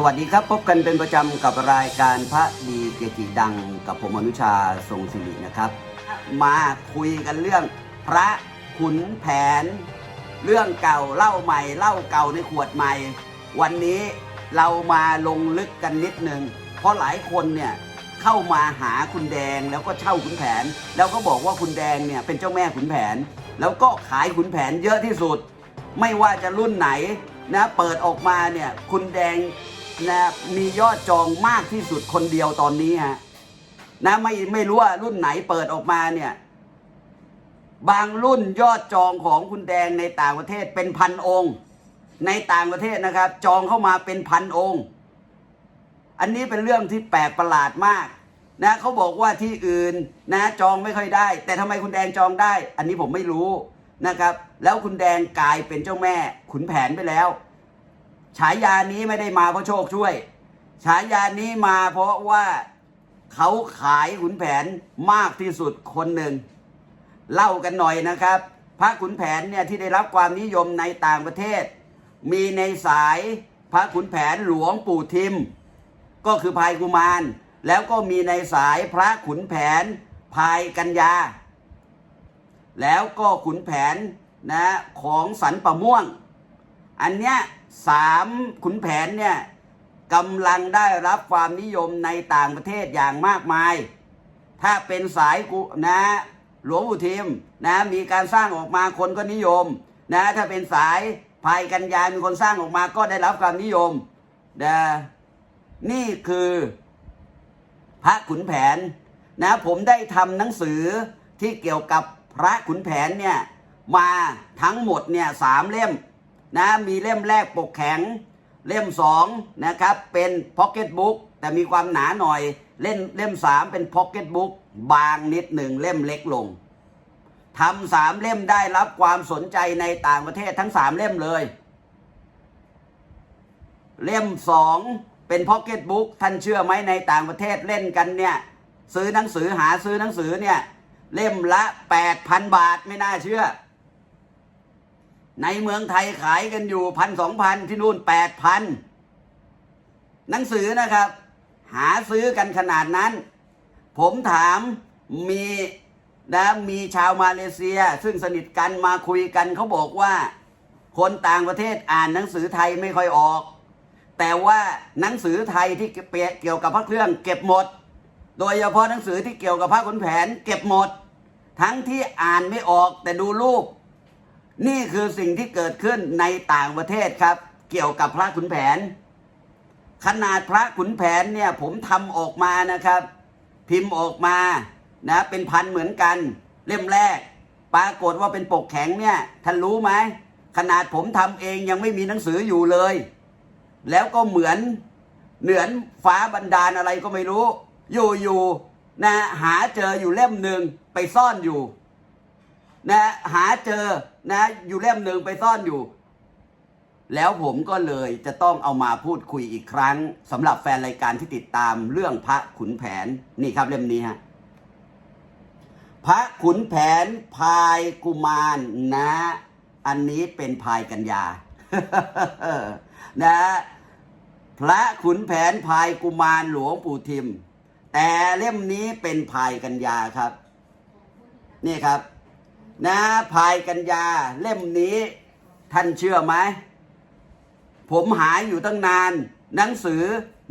สวัสดีครับ พบกันเป็นประจำกับรายการพระดีเกจิดังกับผมอนุชาทรงศิรินะครับ มาคุยกันเรื่องพระขุนแผน เรื่องเก่าเล่าใหม่เล่าเก่าในขวดใหม่ วันนี้เรามาลงลึกกันนิดนึง เพราะหลายคนเนี่ยเข้ามาหาคุณแดงแล้วก็เช่าขุนแผน แล้วก็บอกว่าคุณแดงเนี่ยเป็นเจ้าแม่ขุนแผน แล้วก็ขายขุนแผนเยอะที่สุด ไม่ว่าจะรุ่นไหนนะเปิดออกมาเนี่ยคุณแดง นะมียอดจองมากที่สุดคนเดียวตอนนี้ฮะนะไม่ไม่รู้ว่ารุ่นไหนเปิดออกมาเนี่ย บางรุ่นยอดจองของคุณแดงในต่างประเทศเป็นพันองค์ ในต่างประเทศนะครับ จองเข้ามาเป็นพันองค์ อันนี้เป็นเรื่องที่แปลกประหลาดมาก นะเขาบอกว่าที่อื่นนะจองไม่ค่อยได้ แต่ทำไมคุณแดงจองได้ อันนี้ผมไม่รู้นะครับ แล้วคุณแดงกลายเป็นเจ้าแม่ขุนแผนไปแล้ว ฉายานี้ไม่ได้มาเพราะโชคช่วย ฉายานี้มาเพราะว่าเขาขายขุนแผนมากที่สุดคนหนึ่ง เล่ากันหน่อยนะครับ พระขุนแผนเนี่ยที่ได้รับความนิยมในต่างประเทศ มีในสายพระขุนแผนหลวงปู่ทิม ก็คือพายกุมาร แล้วก็มีในสายพระขุนแผนพายกัญญา แล้วก็ขุนแผนนะของสันประม่วง อันเนี้ย สามขุนแผนเนี่ยกำลังได้รับความนิยมในต่างประเทศอย่างมากมาย ถ้าเป็นสายกุนะหลวงปู่ทิมนะมีการสร้างออกมาคนก็นิยมนะถ้าเป็นสายภายกัญญามีคนสร้างออกมาก็ได้รับความนิยมนะนี่คือพระขุนแผนนะผมได้ทำหนังสือที่เกี่ยวกับพระขุนแผนเนี่ยมาทั้งหมดเนี่ยสามเล่ม นะมีเล่มแรกปกแข็ง เล่มสองนะครับเป็นพ็อกเก็ตบุ๊กแต่มีความหนาหน่อยเล่มเล่มสามเป็นพ็อกเก็ตบุ๊กบางนิดหนึ่งเล่มเล็กลงทำสามเล่มได้รับความสนใจในต่างประเทศทั้งสามเล่มเลย เล่มสองเป็นพ็อกเก็ตบุ๊กท่านเชื่อไหมในต่างประเทศเล่นกันเนี่ย ซื้อหนังสือหาซื้อหนังสือเนี่ย เล่มละ 8,000 บาทไม่น่าเชื่อ ในเมืองไทยขายกันอยู่พันสองพันที่นู่นแปดพันหนังสือนะครับ หาซื้อกันขนาดนั้น ผมถามมีนะมีชาวมาเลเซีย ซึ่งสนิทกันมาคุยกันเขาบอกว่า คนต่างประเทศอ่านหนังสือไทยไม่ค่อยออก แต่ว่าหนังสือไทยที่เกี่ยวกับพระเครื่องเก็บหมด โดยเฉพาะหนังสือที่เกี่ยวกับพระขุนแผน เก็บหมด ทั้งที่อ่านไม่ออกแต่ดูรูป นี่คือสิ่งที่เกิดขึ้นในต่างประเทศครับ เกี่ยวกับพระขุนแผน ขนาดพระขุนแผนเนี่ยผมทำออกมานะครับ พิมพ์ออกมานะเป็นพันเหมือนกัน เล่มแรก ปรากฏว่าเป็นปกแข็งเนี่ยท่านรู้ไหมขนาดผมทำเองยังไม่มีหนังสืออยู่เลย แล้วก็เหมือนเหนือนฟ้าบันดาลอะไรก็ไม่รู้ อยู่อยู่นะหาเจออยู่เล่มหนึ่งไปซ่อนอยู่ นะหาเจอนะอยู่เล่มหนึ่งไปซ่อนอยู่ แล้วผมก็เลยจะต้องเอามาพูดคุยอีกครั้งสำหรับแฟนรายการที่ติดตามเรื่องพระขุนแผนนี่ครับเล่มนี้ฮะพระขุนแผนพายกุมารนะ อันนี้เป็นพายกัญญานะพระขุนแผนพายกุมารหลวงปู่ทิม แต่เล่มนี้เป็นพายกัญญาครับ นี่ครับ นะพายกัญญาเล่มนี้ ท่านเชื่อไหม ผมหายอยู่ตั้งนาน หนังสือ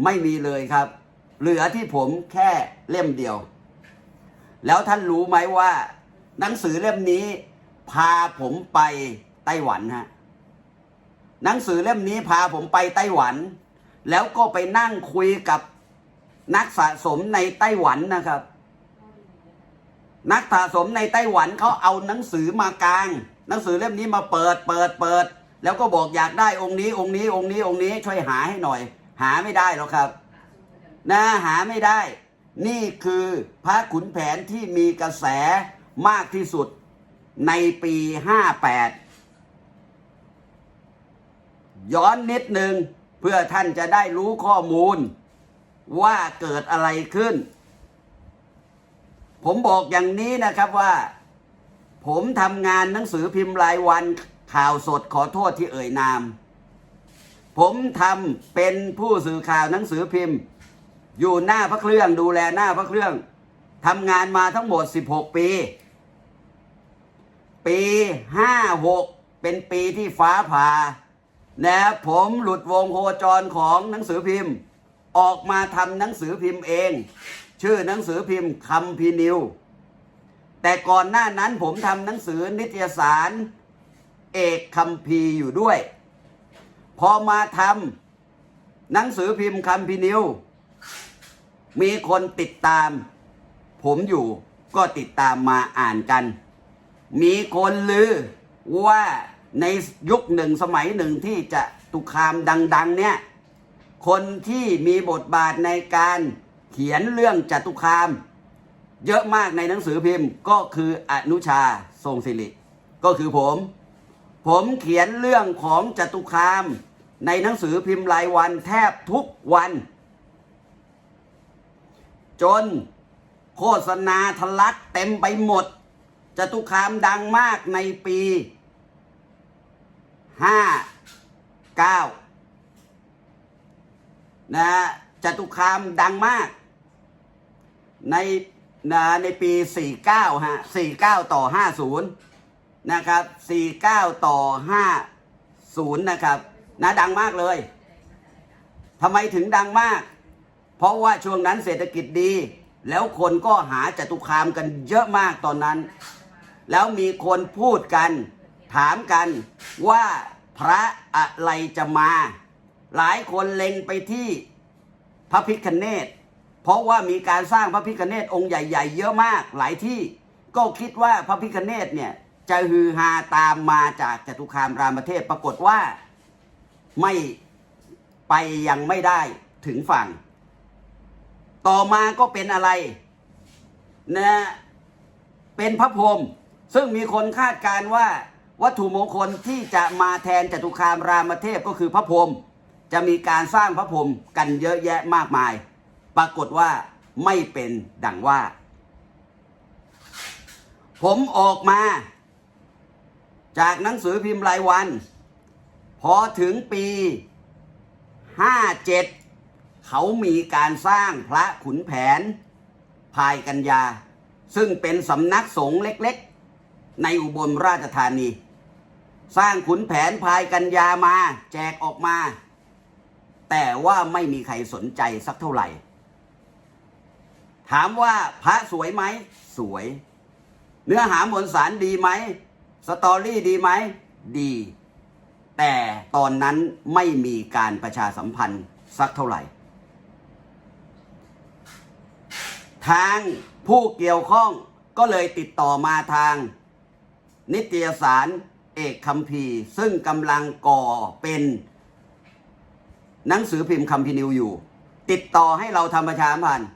ไม่มีเลยครับ เหลือที่ผมแค่เล่มเดียว แล้วท่านรู้ไหมว่า หนังสือเล่มนี้ พาผมไปไต้หวันฮะหนังสือเล่มนี้พาผมไปไต้หวัน แล้วก็ไปนั่งคุยกับนักสะสมในไต้หวันนะครับ นักสะสมในไต้หวันเขาเอาหนังสือมากลาง หนังสือเล่มนี้มาเปิดเปิดเปิด แล้วก็บอกอยากได้องค์นี้องค์นี้องค์นี้องค์นี้ช่วยหาให้หน่อย หาไม่ได้หรอกครับนะหาไม่ได้ นี่คือพระขุนแผนที่มีกระแสมากที่สุดในปี58ย้อนนิดหนึ่งเพื่อท่านจะได้รู้ข้อมูลว่าเกิดอะไรขึ้น ผมบอกอย่างนี้นะครับว่า ผมทำงานหนังสือพิมพ์รายวันข่าวสดขอโทษที่เอ่ยนาม ผมทำเป็นผู้สื่อข่าวหนังสือพิมพ์ อยู่หน้าพระเครื่องดูแลหน้าพระเครื่องทำงานมาทั้งหมด 16 ปี ปี 56 เป็นปีที่ฟ้าผ่านะผมหลุดวงโคจรของหนังสือพิมพ์ ออกมาทำหนังสือพิมพ์เอง ชื่อหนังสือพิมพ์คำพีนิว แต่ก่อนหน้านั้นผมทำหนังสือนิตยสาร เอกคำพีอยู่ด้วย พอมาทำหนังสือพิมพ์คำพีนิว มีคนติดตาม ผมอยู่ก็ติดตามมาอ่านกัน มีคนลือว่าในยุคหนึ่งสมัยหนึ่งที่จะตุคามดัง ๆ เนี่ย คนที่มีบทบาทในการ เขียนเรื่องจตุคาม เยอะมากในหนังสือพิมพ์ก็คืออนุชาทรงศิริก็คือผม ผมเขียนเรื่องของจตุคาม ในหนังสือพิมพ์รายวันแทบทุกวัน จนโฆษณาทะลักเต็มไปหมดจตุคามดังมากในปีห้าเก้านะ จตุคามดังมาก ในในปี 49 ฮะ 49 ต่อ 50 นะครับ 49 ต่อ 50 นะครับนะดังมากเลยทำไมถึงดังมาก เพราะว่าช่วงนั้นเศรษฐกิจดี แล้วคนก็หาจตุคามกันเยอะมากตอนนั้น แล้วมีคนพูดกัน ถามกันว่าพระอะไรจะมา หลายคนเล็งไปที่ พระพิคเนตเพราะว่ามีการสร้างพระพิคเนตองค์ใหญ่ ๆ เยอะมากหลายที่ก็คิดว่าพระพิคเนตเนี่ยจะฮือฮาตามมาจากจตุคามรามเทพปรากฏว่าไม่ไปยังไม่ได้ถึงฝั่ง ต่อมาก็เป็นอะไรนะเป็นพระพรหมซึ่งมีคนคาดการณ์ว่าวัตถุมงคลที่จะมาแทนจตุคามรามเทพก็คือพระพรหม จะมีการสร้างพระพรหมกันเยอะแยะมากมาย ปรากฏว่าไม่เป็นดังว่า ผมออกมา จากหนังสือพิมพ์รายวัน พอถึงปี 57 เขามีการสร้างพระขุนแผน ภายกัญญา ซึ่งเป็นสำนักสงฆ์เล็กๆ ในอุบลราชธานี สร้างขุนแผนภายกัญญามา แจกออกมา แต่ว่าไม่มีใครสนใจสักเท่าไหร่ ถามว่าพระสวยไหม สวย เนื้อหามวลสารดีไหม สตอรี่ดีไหม ดี แต่ตอนนั้นไม่มีการประชาสัมพันธ์สักเท่าไหร่ ทางผู้เกี่ยวข้องก็เลยติดต่อมาทาง นิตยสารเอกคัมภีร์ ซึ่งกำลังก่อเป็น หนังสือพิมพ์คัมภีร์นิวอยู่ ติดต่อให้เราทำประชาสัมพันธ์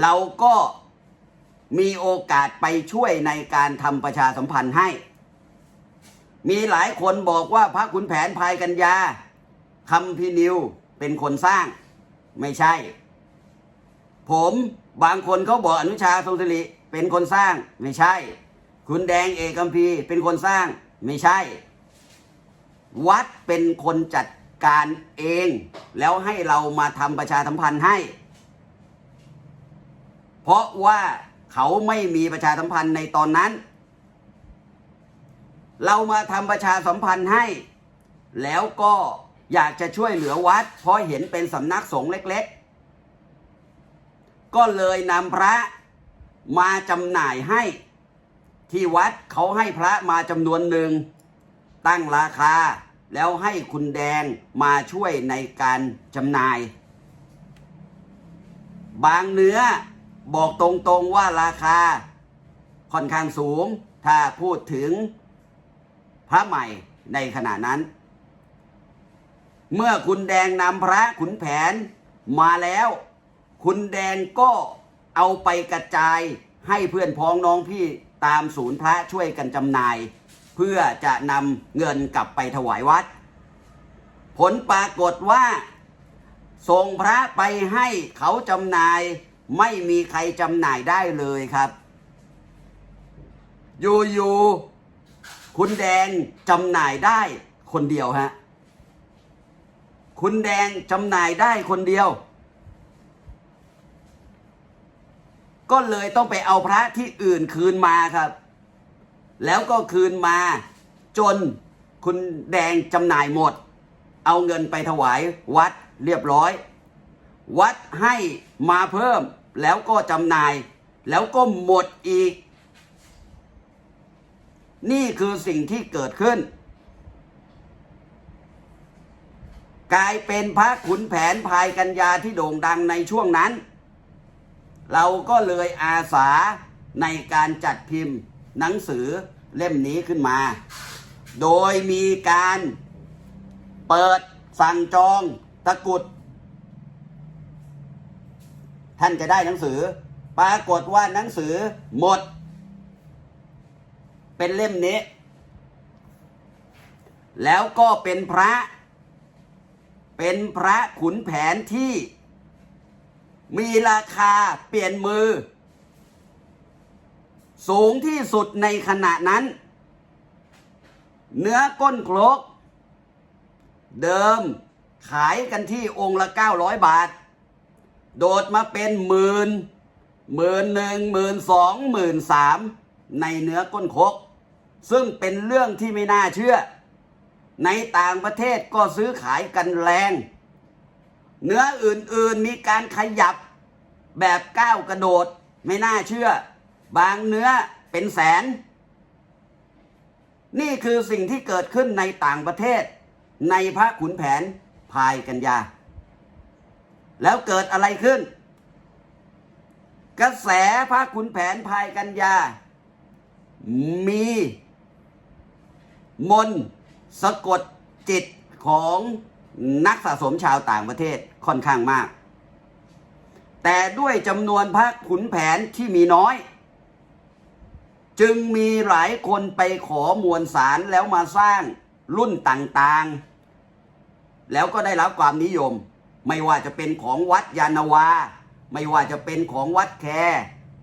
เราก็มีโอกาสไปช่วยในการทำประชาสัมพันธ์ให้ มีหลายคนบอกว่าพระขุนแผนภายกัญญาคำพินิวเป็นคนสร้าง ไม่ใช่ ผมบางคนเขาบอกอนุชาทรงศิริเป็นคนสร้าง ไม่ใช่ คุณแดงเอกคัมพีเป็นคนสร้าง ไม่ใช่ วัดเป็นคนจัด การเอง แล้วให้เรามาทำประชาสัมพันธ์ให้ เพราะว่าเขาไม่มีประชาสัมพันธ์ในตอนนั้น เรามาทำประชาสัมพันธ์ให้ แล้วก็อยากจะช่วยเหลือวัด เพราะเห็นเป็นสำนักสงฆ์เล็กๆ ก็เลยนำพระมาจำหน่ายให้ที่วัดเขาให้พระมาจำนวนหนึ่ง ตั้งราคา แล้วให้คุณแดงมาช่วยในการจำหน่าย บางเนื้อบอกตรงๆว่าราคาค่อนข้างสูง ถ้าพูดถึงพระใหม่ในขณะนั้น เมื่อคุณแดงนำพระขุนแผนมาแล้ว คุณแดงก็เอาไปกระจายให้เพื่อนพ้องน้องพี่ตามศูนย์พระช่วยกันจำหน่าย พื่อจะนำเงินกลับไปถวายวัด ผลปรากฏว่า ส่งพระไปให้เขาจำหน่ายไม่มีใครจำหน่ายได้เลยครับ อยู่ๆคุณแดงจำหน่ายได้คนเดียวฮะคุณแดงจำหน่ายได้คนเดียว ก็เลยต้องไปเอาพระที่อื่นคืนมาครับ แล้วก็คืนมาจนคุณแดงจำหน่ายหมด เอาเงินไปถวายวัดเรียบร้อย วัดให้มาเพิ่มแล้วก็จำหน่าย แล้วก็หมดอีก นี่คือสิ่งที่เกิดขึ้น กลายเป็นพระขุนแผนภายกัญญาที่โด่งดังในช่วงนั้น เราก็เลยอาสาในการจัดพิมพ์ หนังสือเล่มนี้ขึ้นมา โดยมีการเปิดสั่งจองตะกรุด ท่านจะได้หนังสือ ปรากฏว่าหนังสือหมด เป็นเล่มนี้ แล้วก็เป็นพระ เป็นพระขุนแผนที่ มีราคาเปลี่ยนมือ สูงที่สุดในขณะนั้น เนื้อก้นครก เดิมขายกันที่องค์ละ 900 บาท โดดมาเป็นหมื่นหมื่นหนึ่งหมื่นสองหมื่นสามในเนื้อก้นครกซึ่งเป็นเรื่องที่ไม่น่าเชื่อ ในต่างประเทศก็ซื้อขายกันแรง เนื้ออื่นๆมีการขยับแบบก้าวกระโดดไม่น่าเชื่อ บางเนื้อเป็นแสน นี่คือสิ่งที่เกิดขึ้นในต่างประเทศ ในพระขุนแผนพายกัญญาแล้วเกิดอะไรขึ้น กระแสพระขุนแผนพายกัญญามี มนสะกดจิตของนักสะสมชาวต่างประเทศค่อนข้างมาก แต่ด้วยจำนวนพระขุนแผนที่มีน้อย จึงมีหลายคนไปขอมวลสารแล้วมาสร้างรุ่นต่างๆ แล้วก็ได้รับความนิยม ไม่ว่าจะเป็นของวัดยานาวา ไม่ว่าจะเป็นของวัดแค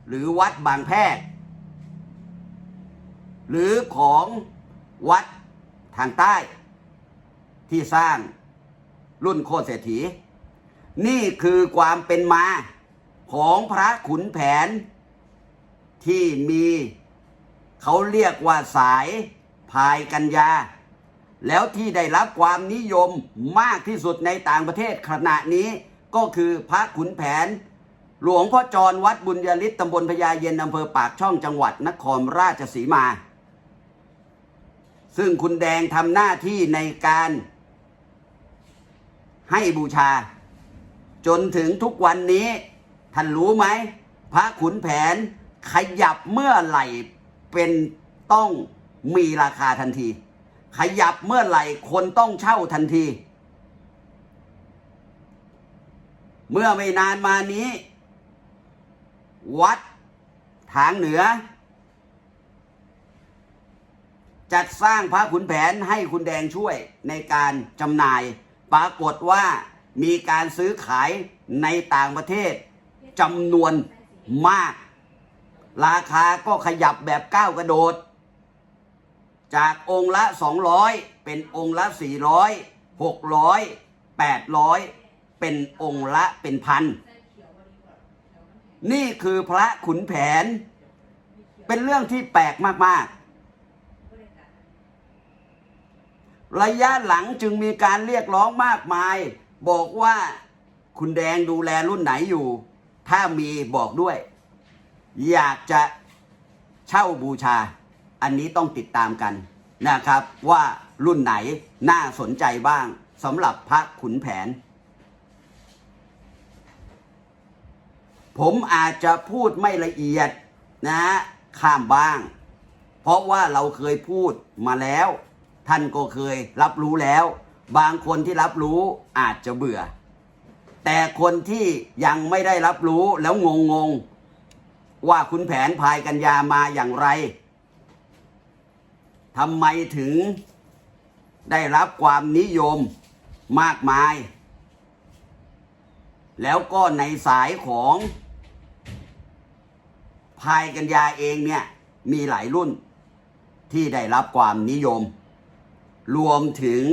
หรือวัดบางแพรหรือของวัดทางใต้ที่สร้างรุ่นโคตรเศรษฐี นี่คือความเป็นมาของพระขุนแผนที่มี เขาเรียกว่าสายพายกัญญา แล้วที่ได้รับความนิยมมากที่สุดในต่างประเทศขณะนี้ก็คือพระขุนแผน หลวงพ่อจรวัดบุญยฤทธิ์ตำบลพญาเย็นอำเภอปากช่องจังหวัดนครราชสีมา ซึ่งคุณแดงทำหน้าที่ในการให้บูชา จนถึงทุกวันนี้ ท่านรู้ไหม พระขุนแผนขยับเมื่อไหร่ เป็นต้องมีราคาทันที ขยับเมื่อไหร่คนต้องเช่าทันที เมื่อไม่นานมานี้ วัดทางเหนือ จัดสร้างพระขุนแผนให้คุณแดงช่วยในการจำหน่าย ปรากฏว่ามีการซื้อขายในต่างประเทศจำนวนมาก ราคาก็ขยับแบบก้าวกระโดด จากองค์ละ 200 เป็นองค์ละ 400 600 800 เป็นองค์ละเป็นพัน นี่คือพระขุนแผน เป็นเรื่องที่แปลกมาก ๆ ระยะหลังจึงมีการเรียกร้องมากมาย บอกว่าคุณแดงดูแลรุ่นไหนอยู่ ถ้ามีบอกด้วย อยากจะเช่าบูชา อันนี้ต้องติดตามกันนะครับ ว่ารุ่นไหนน่าสนใจบ้างสำหรับพระขุนแผน ผมอาจจะพูดไม่ละเอียดนะข้ามบ้าง เพราะว่าเราเคยพูดมาแล้ว ท่านก็เคยรับรู้แล้ว บางคนที่รับรู้อาจจะเบื่อ แต่คนที่ยังไม่ได้รับรู้แล้วงงง ว่าคุณแผนพายกัญญามาอย่างไรทำไมถึงได้รับความนิยมมากมาย แล้วก็ในสายของพายกัญญาเองเนี่ยมีหลายรุ่นที่ได้รับความนิยม รวมถึง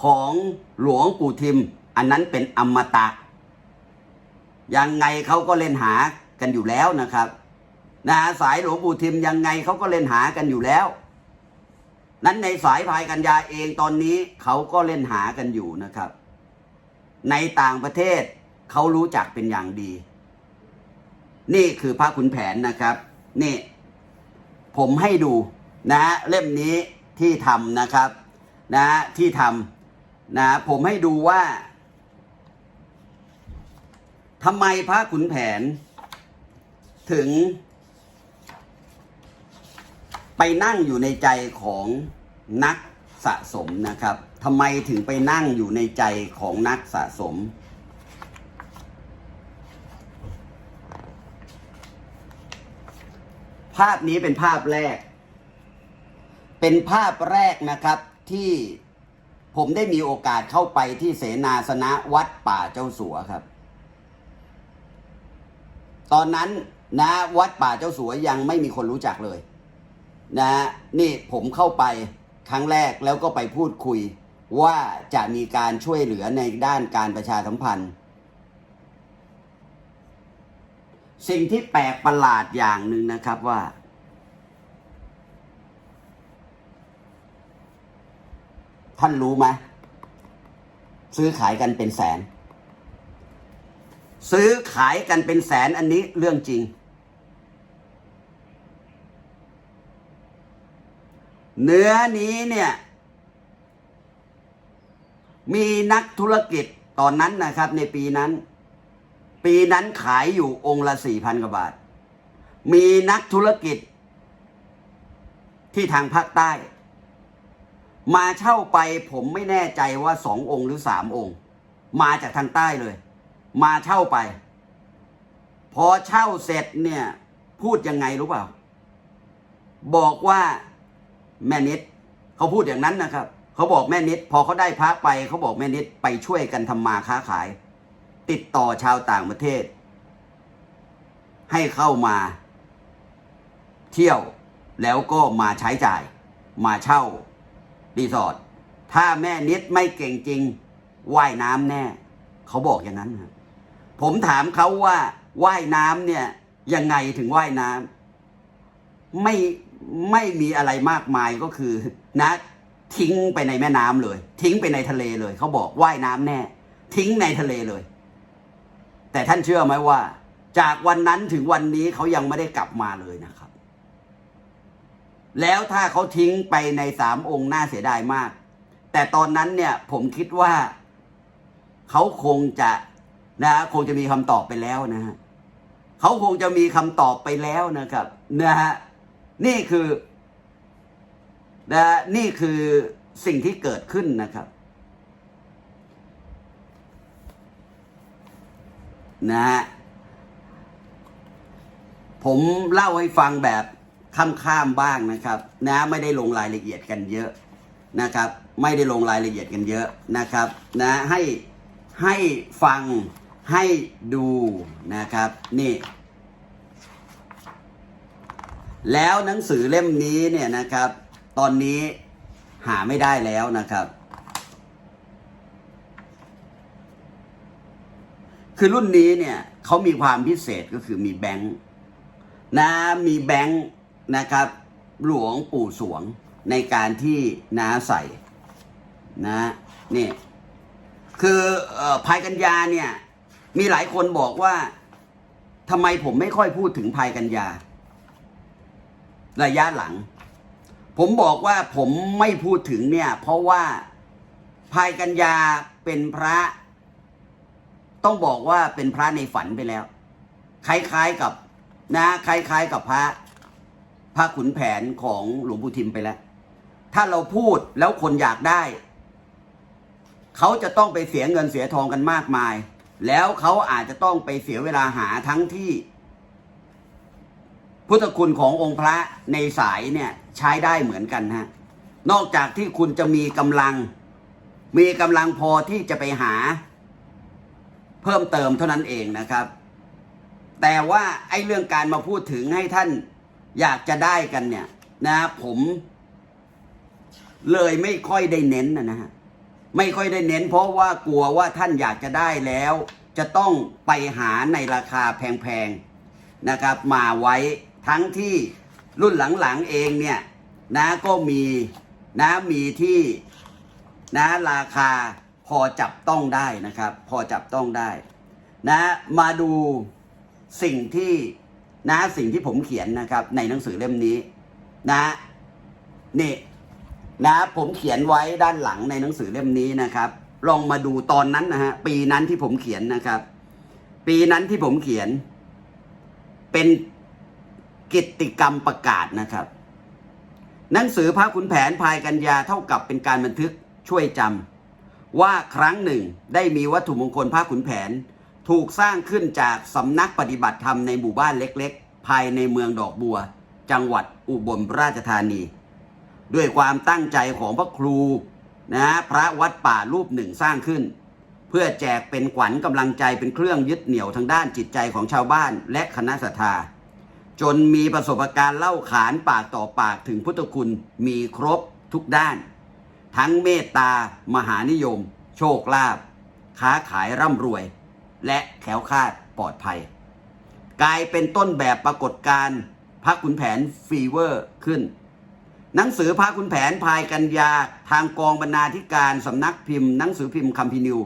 ของหลวงปู่ทิม อันนั้นเป็นอมตะ ยังไงเขาก็เล่นหา กันอยู่แล้วนะครับนะสายหลวงปู่ทิมยังไงเขาก็เล่นหากันอยู่แล้ว นั้นในสายพายกัญญาเองตอนนี้เขาก็เล่นหากันอยู่นะครับ ในต่างประเทศเขารู้จักเป็นอย่างดี นี่คือพระขุนแผนนะครับ นี่ ผมให้ดูนะเล่มนี้ที่ทำนะครับ นะที่ทำนะผมให้ดูว่าทำไมพระขุนแผน ถึง ไปนั่งอยู่ในใจของนักสะสมนะครับทำไมถึงไปนั่งอยู่ในใจของนักสะสม ภาพนี้เป็นภาพแรก เป็นภาพแรกนะครับที่ผมได้มีโอกาสเข้าไปที่เสนาสนะวัดป่าเจ้าสัวครับ ตอนนั้น นะวัดป่าเจ้าสัวยังไม่มีคนรู้จักเลย นะนี่ผมเข้าไปครั้งแรกแล้วก็ไปพูดคุย ว่าจะมีการช่วยเหลือในด้านการประชาสัมพันธ์ สิ่งที่แปลกประหลาดอย่างหนึ่งนะครับว่า ท่านรู้ไหมซื้อขายกันเป็นแสน ซื้อขายกันเป็นแสนอันนี้เรื่องจริง เนื้อนี้เนี่ย มีนักธุรกิจตอนนั้นนะครับ ในปีนั้น ปีนั้นขายอยู่องค์ละสี่พันกว่าบาท มีนักธุรกิจ ที่ทางภาคใต้ มาเช่าไปผมไม่แน่ใจว่าสององค์หรือสามองค์ มาจากทางใต้เลย มาเช่าไป พอเช่าเสร็จเนี่ย พูดยังไงรู้เปล่า บอกว่าแม่นิดเขาพูดอย่างนั้นนะครับเขาบอกแม่นิด พอเขาได้พระไปเขาบอกแม่นิดไปช่วยกันทำมาค้าขาย ติดต่อชาวต่างประเทศ ให้เข้ามา เที่ยวแล้วก็มาใช้จ่าย มาเช่ารีสอร์ทถ้าแม่นิดไม่เก่งจริงว่ายน้ำแน่ เขาบอกอย่างนั้นครับ ผมถามเขาว่าว่ายน้ำเนี่ยยังไงถึงว่ายน้ำไม่ไม่มีอะไรมากมายก็คือนะทิ้งไปในแม่น้ำเลย ทิ้งไปในทะเลเลยเขาบอกว่ายน้ำแน่ ทิ้งในทะเลเลย แต่ท่านเชื่อไหมว่า จากวันนั้นถึงวันนี้เขายังไม่ได้กลับมาเลยนะครับ แล้วถ้าเขาทิ้งไปในสามองค์น่าเสียดายมาก แต่ตอนนั้นเนี่ยผมคิดว่าเขาคงจะ นะฮะคงจะมีคำตอบไปแล้วนะฮะเขาคงจะมีคำตอบไปแล้วนะครับนะฮะนี่คือนะนี่คือสิ่งที่เกิดขึ้นนะครับนะฮะผมเล่าให้ฟังแบบข้ามๆบ้างนะครับนะไม่ได้ลงรายละเอียดกันเยอะนะครับ ไม่ได้ลงรายละเอียดกันเยอะนะครับ นะให้ให้ฟัง ให้ดูนะครับนี่ แล้วหนังสือเล่มนี้เนี่ยนะครับ ตอนนี้หาไม่ได้แล้วนะครับ คือรุ่นนี้เนี่ยเขามีความพิเศษก็คือมีแบงค์นะมีแบงค์นะครับ หลวงปู่สวงในการที่น้าใส่นะนี่คืออภายกัญญาเนี่ย มีหลายคนบอกว่าทำไมผมไม่ค่อยพูดถึงภายกัญญา ระยะหลัง ผมบอกว่าผมไม่พูดถึงเนี่ย เพราะว่าภายกัญญาเป็นพระ ต้องบอกว่าเป็นพระในฝันไปแล้ว คล้ายๆกับนะคล้ายๆกับพระ พระขุนแผนของหลวงปู่ทิมไปแล้ว ถ้าเราพูดแล้วคนอยากได้ เขาจะต้องไปเสียเงินเสียทองกันมากมาย แล้วเขาอาจจะต้องไปเสียเวลาหาทั้งที่ พุทธคุณขององค์พระในสายเนี่ยใช้ได้เหมือนกันฮะนอกจากที่คุณจะมีกำลัง มีกำลังพอที่จะไปหา เพิ่มเติมเท่านั้นเองนะครับ แต่ว่าไอ้เรื่องการมาพูดถึงให้ท่านอยากจะได้กันเนี่ย นะผมเลยไม่ค่อยได้เน้นนะนะฮะ ไม่ค่อยได้เน้น เพราะว่ากลัวว่าท่านอยากจะได้แล้ว จะต้องไปหาในราคาแพงๆนะครับมาไว้ทั้งที่รุ่นหลังๆเองเนี่ยนะก็มีนะมีที่นะราคาพอจับต้องได้นะครับ พอจับต้องได้นะมาดูสิ่งที่นะสิ่งที่ผมเขียนนะครับ ในหนังสือเล่มนี้นะนี่ นะผมเขียนไว้ด้านหลังในหนังสือเล่มนี้นะครับ ลองมาดูตอนนั้นนะฮะปีนั้นที่ผมเขียนนะครับ ปีนั้นที่ผมเขียน เป็นกิติกรรมประกาศนะครับ หนังสือพระขุนแผนภายกัญญาเท่ากับเป็นการบันทึกช่วยจำว่าครั้งหนึ่งได้มีวัตถุมงคลพระขุนแผน ถูกสร้างขึ้นจากสำนักปฏิบัติธรรมในหมู่บ้านเล็ก ๆ ภายในเมืองดอกบัว จังหวัดอุบลราชธานี ด้วยความตั้งใจของพระครูนะพระวัดป่ารูปหนึ่งสร้างขึ้น เพื่อแจกเป็นขวัญกำลังใจเป็นเครื่องยึดเหนี่ยวทางด้านจิตใจของชาวบ้านและคณะศรัทธาจนมีประสบการณ์เล่าขานปากต่อปากถึงพุทธคุณมีครบทุกด้าน ทั้งเมตตามหานิยม โชคลาภค้าขายร่ำรวย และแคล้วคาดปลอดภัย กลายเป็นต้นแบบปรากฏการณ์พระขุนแผนฟีเวอร์ขึ้น หนังสือพระขุนแผนภายกัญญาทางกองบรรณาธิการสำนักพิมพ์หนังสือพิมพ์คัมพินิว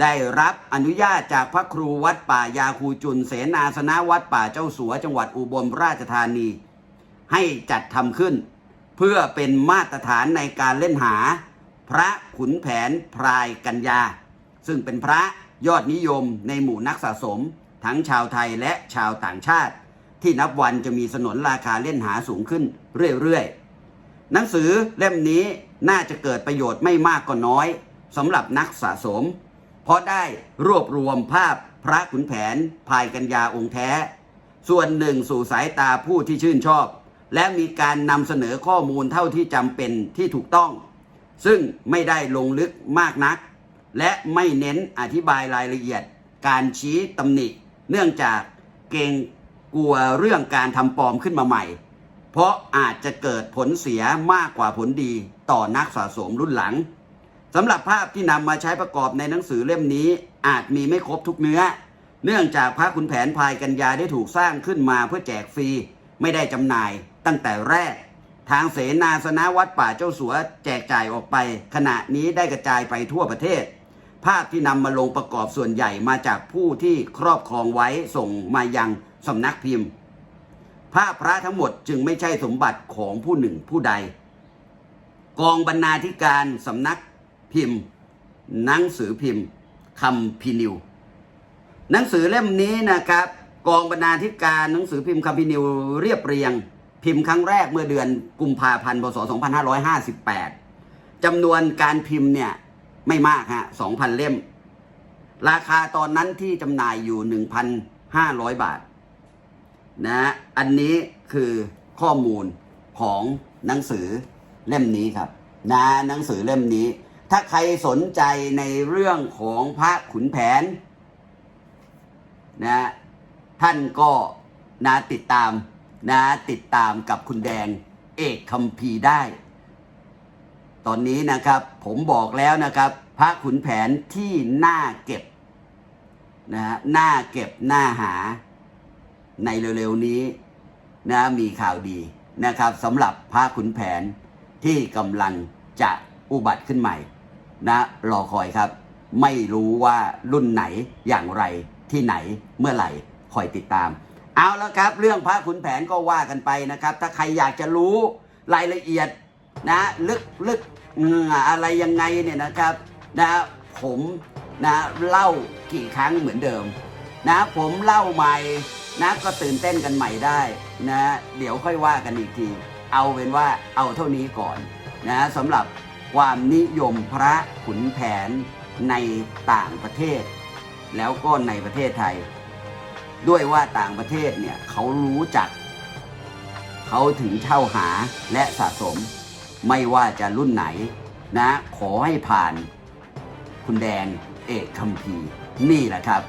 ได้รับอนุญาตจากพระครูวัดป่ายาคูจุน เสนาสนะวัดป่าเจ้าสัว จังหวัดอุบลราชธานี ให้จัดทำขึ้น เพื่อเป็นมาตรฐานในการเล่นหา พระขุนแผนพรายกัญญา ซึ่งเป็นพระยอดนิยมในหมู่นักสะสม ทั้งชาวไทยและชาวต่างชาติ ที่นับวันจะมีสนนราคาเล่นหาสูงขึ้นเรื่อยๆ หนังสือเล่มนี้น่าจะเกิดประโยชน์ไม่มากก็น้อยสำหรับนักสะสม เพราะได้รวบรวมภาพพระขุนแผนภายกัญญาองค์แท้ ส่วนหนึ่งสู่สายตาผู้ที่ชื่นชอบ และมีการนำเสนอข้อมูลเท่าที่จำเป็นที่ถูกต้อง ซึ่งไม่ได้ลงลึกมากนัก และไม่เน้นอธิบายรายละเอียด การชี้ตำหนิ เนื่องจากเกรงกลัวเรื่องการทำปลอมขึ้นมาใหม่ เพราะอาจจะเกิดผลเสียมากกว่าผลดีต่อนักสะสมรุ่นหลังสำหรับภาพที่นำมาใช้ประกอบในหนังสือเล่มนี้ อาจมีไม่ครบทุกเนื้อ เนื่องจากพระคุณแผนภายกัญญาได้ถูกสร้างขึ้นมาเพื่อแจกฟรี ไม่ได้จำหน่ายตั้งแต่แรก ทางเสนาสนะวัดป่าเจ้าสัวแจกจ่ายออกไป ขณะนี้ได้กระจายไปทั่วประเทศ ภาพที่นำมาลงประกอบส่วนใหญ่มาจากผู้ที่ครอบครองไว้ส่งมายังสำนักพิมพ์ ภาพพระทั้งหมดจึงไม่ใช่สมบัติของผู้หนึ่งผู้ใด กองบรรณาธิการสำนักพิมพ์ หนังสือพิมพ์คำพินิว หนังสือเล่มนี้นะครับ กองบรรณาธิการหนังสือพิมพ์คำพินิวเรียบเรียง พิมพ์ครั้งแรกเมื่อเดือนกุมภาพันธ์พศ 2558จำนวนการพิมพ์เนี่ยไม่มากฮะ2,000 เล่ม ราคาตอนนั้นที่จำหน่ายอยู่ 1,500 บาท นะอันนี้คือข้อมูลของหนังสือเล่มนี้ครับ นะหนังสือเล่มนี้ ถ้าใครสนใจในเรื่องของพระขุนแผนนะท่านก็นะติดตามนะติดตามกับคุณแดงเอกคัมภีได้ ตอนนี้นะครับผมบอกแล้วนะครับ พระขุนแผนที่น่าเก็บนะฮะน่าเก็บน่าหา ในเร็วๆนี้นะมีข่าวดีนะครับสำหรับพระขุนแผนที่กำลังจะอุบัติขึ้นใหม่นะรอคอยครับ ไม่รู้ว่ารุ่นไหนอย่างไรที่ไหนเมื่อไหร่คอยติดตาม เอาแล้วครับ เรื่องพระขุนแผนก็ว่ากันไปนะครับ ถ้าใครอยากจะรู้รายละเอียดนะลึกลึกอืมอะไรยังไงเนี่ยนะครับนะผมนะเล่ากี่ครั้งเหมือนเดิม นะผมเล่าใหม่นะก็ตื่นเต้นกันใหม่ได้นะเดี๋ยวค่อยว่ากันอีกที เอาเป็นว่าเอาเท่านี้ก่อนนะสำหรับความนิยมพระขุนแผนในต่างประเทศ แล้วก็ในประเทศไทย ด้วยว่าต่างประเทศเนี่ยเขารู้จัก เขาถึงเช่าหาและสะสม ไม่ว่าจะรุ่นไหนนะขอให้ผ่านคุณแดงเอกคัมภีนี่แหละครับ